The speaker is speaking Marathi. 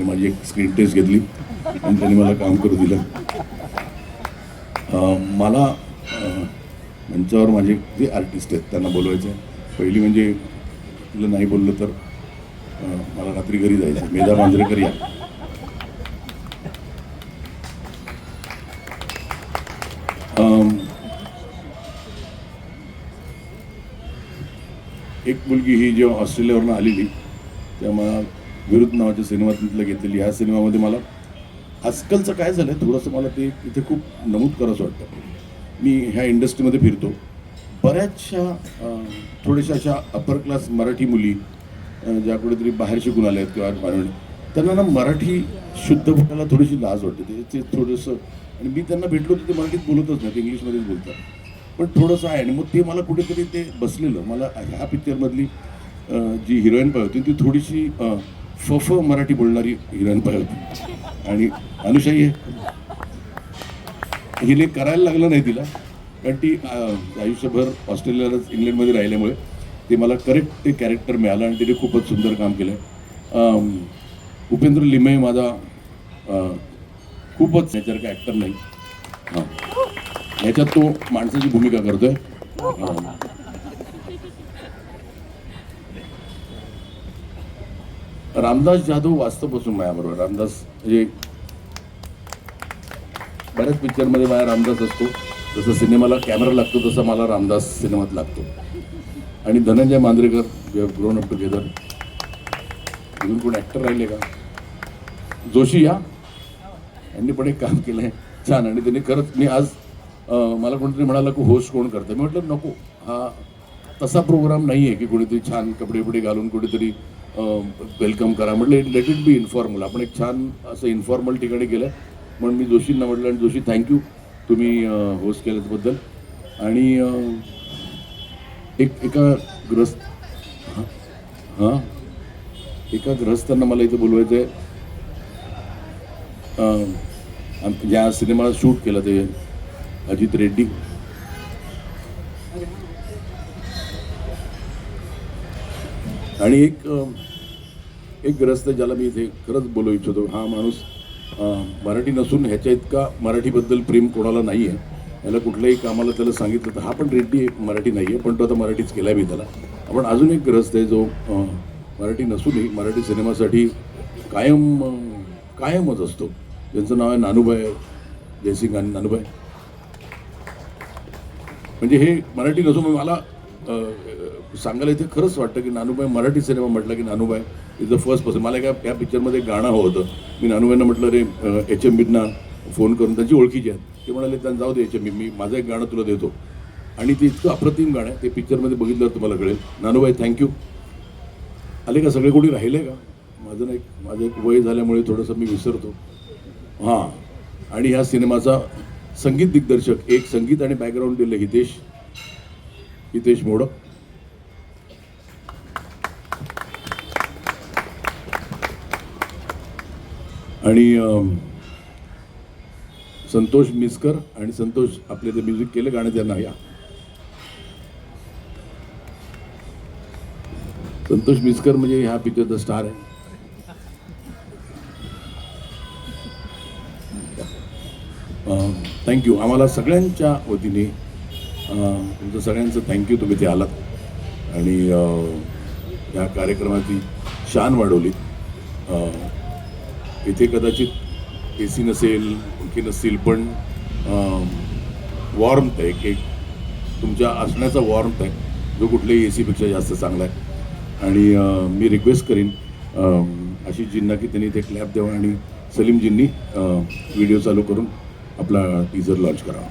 त्याने माझी एक स्क्रीन टेस्ट घेतली आणि त्याने मला काम करू दिलं. मला मंचावर माझे जे आर्टिस्ट आहेत त्यांना बोलवायचं पहिली म्हणजे तुला नाही बोललं तर मला रात्री घरी जायचं मेधा मांजरेकर या. एक मुलगी ही जेव्हा ऑस्ट्रेलियावरनं आलेली तेव्हा मला विरुद्ध नावाच्या सिनेमातलं घेतलेली ह्या सिनेमामध्ये मला आजकालचं काय झालं आहे थोडंसं मला ते इथे खूप नमूद करायचं वाटतं. मी ह्या इंडस्ट्रीमध्ये फिरतो. बऱ्याचशा थोड्याशा अशा अप्पर क्लास मराठी मुली ज्या कुठेतरी बाहेर शिकून आल्या आहेत किंवा बाहेर त्यांना ना मराठी शुद्ध बोलायला थोडीशी लाज वाटते. ते- ते थोडंसं आणि मी त्यांना भेटलो तर ते मराठीत बोलतच नाही ते इंग्लिशमध्येच बोलतात. पण थोडंसं आहे आणि मग ते मला कुठेतरी ते बसलेलं. मला ह्या पिक्चरमधली जी हिरोईन पाहिजे होती ती थोडीशी फफ मराठी बोलणारी हिरणपाय होती आणि अनुषाई आहे. हिने करायला लागलं नाही तिला कारण ती आयुष्यभर ऑस्ट्रेलियालाच इंग्लंडमध्ये राहिल्यामुळे ते मला करेक्ट ते कॅरेक्टर मिळालं आणि तिने खूपच सुंदर काम केलं. आहे उपेंद्र लिमे माझा खूपच याच्यासारखा ॲक्टर नाही. हां. ह्याच्यात तो माणसाची भूमिका करतोय. रामदास जाधव वास्तवपासून माझ्याबरोबर. रामदास म्हणजे बऱ्याच पिक्चरमध्ये माझा रामदास असतो. जसं सिनेमाला कॅमेरा लागतो तसा मला रामदास सिनेमात लागतो. आणि Dhananjay Manjrekar we have grown up together अजून कोण ॲक्टर राहिले का? जोशी या यांनी पण एक काम केलं आहे छान. आणि त्यांनी खरंच मी आज मला कोणतरी म्हणाला की होस्ट कोण करतं? मी म्हटलं नको. हा तसा प्रोग्राम नाही आहे की कोणीतरी छान कपडे बिपडे घालून कुठेतरी वेलकम करा. म्हटलं लेट इट बी इन्फॉर्मल आपण एक छान असं इन्फॉर्मल ठिकाणी गेलं म्हणून मी जोशींना म्हटलं आणि जोशी थँक्यू तुम्ही होस्ट केल्याबद्दल आणि एक एका ग्रस्त हां हां. एका ग्रहस्थांना मला इथं बोलवायचं आहे. आम- ज्या सिनेमाला शूट केलं ते अजित रेड्डी. आणि एक एक ग्रस्त आहे ज्याला मी इथे खरंच बोलू इच्छितो हा माणूस मराठी नसून ह्याच्या इतका मराठीबद्दल प्रेम कोणाला नाही आहे याला कुठल्याही कामाला त्याला सांगितलं तर हा पण रेड्डी मराठी नाही आहे पण तो आता मराठीच केला मी त्याला. आपण अजून एक ग्रस्त आहे जो मराठी नसूनही मराठी सिनेमासाठी कायम कायमच असतो. ज्यांचं नाव आहे नानूबाई जयसिंग आणि नानूबाई. म्हणजे हे मराठी नसून मला सांगायला इथे खरंच वाटतं की नानूबाई मराठी सिनेमा म्हटलं की Nanubai is the first person मला एका या पिक्चरमध्ये गाणं हवं होतं. मी नानूबाईंना म्हटलं रे एच एम बींना फोन करून त्यांची ओळखीची आहेत. ते म्हणाले त्यांना जाऊ दे एच एम बी मी माझं एक गाणं तुला देतो. आणि ते इतकं अप्रतिम गाणं आहे ते पिक्चरमध्ये बघितल्यावर तुम्हाला कळेल. नानूबाई थँक्यू आले का? सगळे कोणी राहिले का? माझं नाही माझं एक वय झाल्यामुळे थोडंसं मी विसरतो. हां. आणि ह्या सिनेमाचा संगीत दिग्दर्शक एक संगीत आणि बॅकग्राऊंड दिलं हितेश. हितेश मोडक. आणि संतोष मिसकर आणि संतोष आपले ते म्युझिक केलं गाणं त्यांना या. संतोष मिसकर म्हणजे ह्या पिक्चरचा स्टार आहे. थँक्यू आम्हाला सगळ्यांच्या वतीने तुमचं सगळ्यांचं थँक्यू तुम्ही ते आलात. आणि या कार्यक्रमाची शान वाढवली. इथे कदाचित ए सी नसेल पंखे नसतील पण वॉर्मत आहे. एक तुमच्या असण्याचा वॉर्म आहे. जो कुठल्याही ए सीपेक्षा जास्त चांगला आहे. आणि मी रिक्वेस्ट करीन आशिषजींना की त्यांनी इथे क्लॅप द्यावा आणि सलीमजींनी व्हिडिओ चालू करून आपला टीजर लॉन्च करावा.